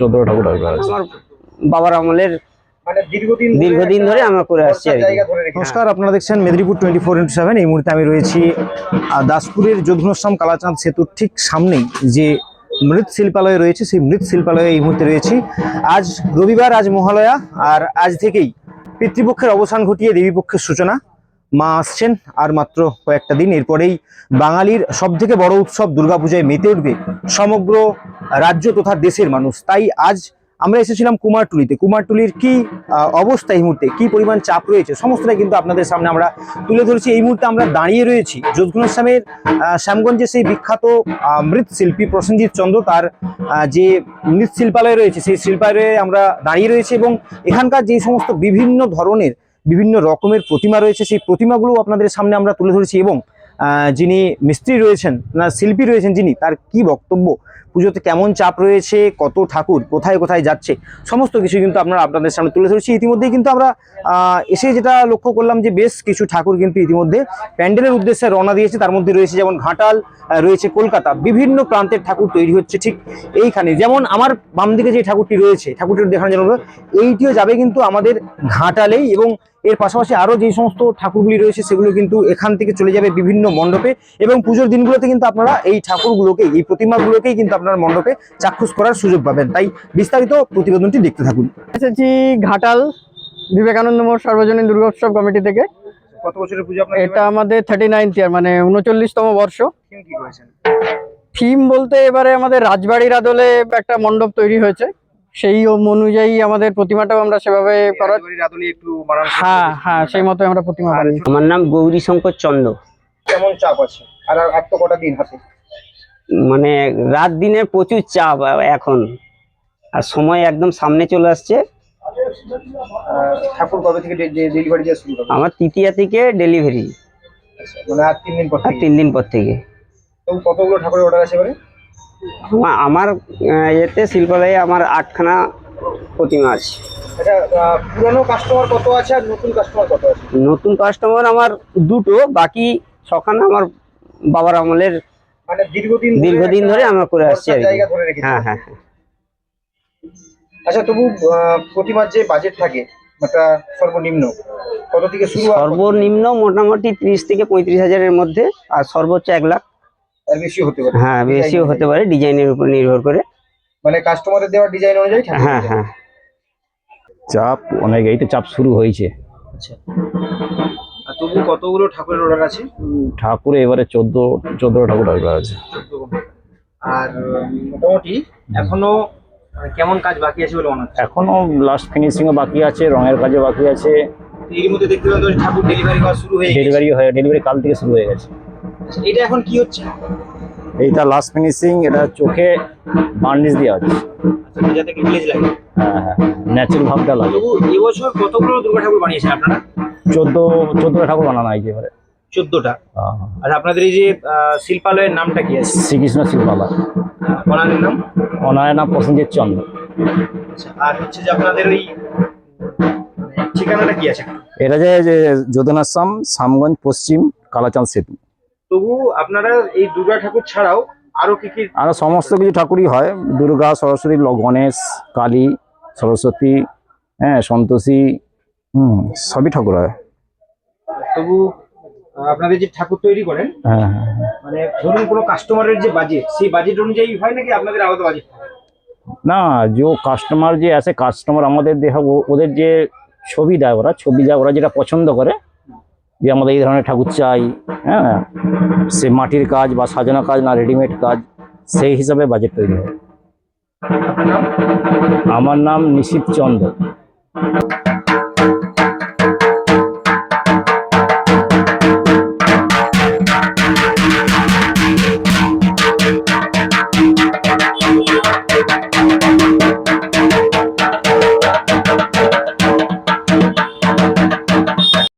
চোদ্দটা ঠাকুর করা আছে। আমার বাবার আমলের মানে দীর্ঘদিন দীর্ঘদিন ধরে আমরা করে আসছি নমস্কার আপনারা দেখছেন Medinipur twenty four into seven. এই মুহূর্তে আমি রয়েছি দাসপুরের যদুনশ্যাম কালাচাঁদ সেতুর ঠিক সামনেই যে মৃৎ শিল্পালয় রয়েছে সেই মৃৎ শিল্পালয়ে এই মুহূর্তে রয়েছি। আজ রবিবার আজ মহালয়া আর আজ থেকেই পিতৃপক্ষের অবসান ঘটিয়ে দেবীপক্ষের সূচনা। মা আসছেন আর মাত্র কয়েকটা দিন এরপরেই বাঙালির সব থেকে বড় উৎসব দুর্গাপূজায় মেতে উঠবে সমগ্র রাজ্য তথা দেশের মানুষ। তাই আজ আমরা এসেছিলাম কুমারটুলিতে। কুমারটুলির কি অবস্থা এই মুহূর্তে? কি পরিমাণ চাপ রয়েছে? সমস্তটাই কিন্তু আপনাদের সামনে আমরা তুলে ধরেছি। এই মুহূর্তে আমরা দাঁড়িয়ে রয়েছি যোধঘনশ্যামের আহ, শ্যামগঞ্জে সেই বিখ্যাত মৃৎশিল্পী প্রসেনজিৎ চন্দ্র তার যে মৃৎশিল্পালয় রয়েছে সেই শিল্পালয়ে আমরা দাঁড়িয়ে রয়েছি এবং এখানকার যে সমস্ত বিভিন্ন ধরনের বিভিন্ন রকমের প্রতিমা রয়েছে, সেই প্রতিমাগুলো আপনাদের সামনে আমরা তুলে ধরেছি এবং যিনি মিস্ত্রি রয়েছেন, না, শিল্পী রয়েছেন যিনি, তার কি বক্তব্য? পুজোতে কেমন চাপ রয়েছে? কত ঠাকুর কোথায় কোথায় যাচ্ছে? সমস্ত কিছু কিন্তু আমরা আপনাদের সামনে তুলে ধরেছি। ইতিমধ্যেই কিন্তু আমরা এসে যেটা লক্ষ্য করলাম যে বেশ কিছু ঠাকুর কিন্তু ইতিমধ্যে প্যান্ডেলের উদ্দেশ্যে রওনা দিয়েছে। তার মধ্যে রয়েছে যেমন ঘাটাল রয়েছে কলকাতা। বিভিন্ন প্রান্তের ঠাকুর তৈরি হচ্ছে ঠিক এইখানে। যেমন আমার বাম দিকে যে ঠাকুরটি রয়েছে ঠাকুরটি দেখানোর জন্য এইটিও যাবে কিন্তু আমাদের ঘাটালেই এবং এর পাশাপাশি আরও যে সমস্ত ঠাকুরগুলি রয়েছে সেগুলো কিন্তু এখান থেকে চলে যাবে বিভিন্ন মণ্ডপে এবং পুজোর দিনগুলোতে কিন্তু আপনারা এই ঠাকুরগুলোকে এই প্রতিমাগুলোকেই কিন্তু আপনারা মণ্ডপে চাক্ষুষ করার সুযোগ পাবেন। তাই বিস্তারিত প্রতিবেদনটি দেখতে থাকুন। এসেছি ঘাটাল বিবেকানন্দ মোড় সর্বজনীন দুর্গোৎসব কমিটি থেকে। কত বছরের পুজো আপনার এটা আমাদের থার্টি নাইনথ ইয়ার মানে উনচল্লিশতম বর্ষ। থিম কি করেছেন থিম বলতে এবারে আমাদের রাজবাড়ির আদলে একটা মণ্ডপ তৈরি হয়েছে। সেই অনুযায়ী আমাদের প্রতিমাটাও আমরা সেভাবে করার হ্যাঁ হ্যাঁ সেই মতো আমরা প্রতিমা বানিয়েছি আমার নাম গৌরী শঙ্কর চন্দ্র কেমন চাপ আছে? আর আর তো কটা দিন হাতে? মানে রাত দিনে প্রচুর চাপ এখন। আর সময় একদম সামনে চলে আসছে। ঠাকুর কবে থেকে ডেলিভারি দেওয়া শুরু হবে আমার তৃতীয়া থেকে ডেলিভারি মানে আর তিন দিন পর আর তিন দিন পর থেকে। তো কতগুলো ঠাকুরের অর্ডার আছে এবারে? আমার এতে শিল্পালয়ে আমার আটখানা প্রতিমা আছে। পুরনো কাস্টমার কত আছে আর নতুন কাস্টমার কত আছে? নতুন কাস্টমার আমার দুটো বাকি ছখানা আমার বাবার আমলের মানে দীর্ঘদিন দীর্ঘদিন ধরে আমরা করে আসছি হ্যাঁ হ্যাঁ হ্যাঁ। আচ্ছা তবু প্রতিমার যে বাজেট থাকে সর্বনিম্ন কত থেকে শুরু সর্বনিম্ন মোটামুটি ত্রিশ থেকে পঁয়ত্রিশ হাজারের মধ্যে আর সর্বোচ্চ এক লাখ। বেশি হতে পারে। হ্যাঁ বেশিও হতে পারে ডিজাইনের উপর নির্ভর করে। মানে কাস্টমারের দেওয়া ডিজাইন অনুযায়ী হ্যাঁ হ্যাঁ। চাপ অনেক এই তো চাপ শুরু হয়েছে। আচ্ছা। আর তবু কতগুলো ঠাকুরের অর্ডার আছে? ঠাকুর এবারে চোদ্দ চোদ্দটা ঠাকুর করা আছে। আর মোটামুটি এখনও মানে কেমন কাজ বাকি আছে বলে মনে হচ্ছে? এখনও লাস্ট ফিনিশিংও বাকি আছে রঙের কাজও বাকি আছে। এর মধ্যে দেখতে তো ঠাকুর ডেলিভারি শুরু হয়ে ডেলিভারি হয়ে ডেলিভারি কাল থেকে শুরু হয়ে গেছে। এটা এখন কি হচ্ছে? এইটা লাস্ট ফিনিশিং এটা চোখে বার্নিশ দেওয়া আছে যাতে গ্লেজ লাগে। হ্যাঁ হ্যাঁ ন্যাচারাল ভাবটা লাগে। এবছর কতগুলো দুর্গা ঠাকুর বানিয়েছেন আপনারা? চোদ্দ চোদ্দটা ঠাকুর বানানো হয়েছে এবারে। চোদ্দটা? হ্যাঁ, হ্যাঁ। আর আপনাদের এই যে শিল্পালয়ের নামটা কি আছে? শ্রীকৃষ্ণ শিল্পালয়। ওনাদের নাম? ওনার নাম প্রসেনজিৎ চন্দ্র। আচ্ছা, আর হচ্ছে যে আপনাদের ওই মানে ঠিকানাটা কি আছে? এটা যে যে যোধনাশ্রম সামগঞ্জ পশ্চিম কালাচাঁদ সেতু। তবু আপনারা এই দুর্গা ঠাকুর ছাড়াও আরও কি কি আর সমস্ত কিছু ঠাকুরই হয়। দুর্গা সরস্বতী গণেশ কালী সরস্বতী হ্যাঁ সন্তোষী হুম সবই ঠাকুর হয়। তবু আপনাদের যে ঠাকুর তৈরি করেন হ্যাঁ হ্যাঁ হ্যাঁ। মানে ধরুন কোনো কাস্টমারের যে বাজেট সেই বাজেট অনুযায়ী হয় নাকি আপনাদের আলাদা বাজেট না যে কাস্টমার যে আসে কাস্টমার আমাদের দেখা ওদের যে ছবি দেয় ওরা ছবি দেয় ওরা যেটা পছন্দ করে যে আমাদের এই ধরনের ঠাকুর চাই হ্যাঁ? সে মাটির কাজ বা সাজানো কাজ না রেডিমেড কাজ, সেই হিসাবে বাজেট তৈরি হয়। আমার নাম নিশিত চন্দ্র।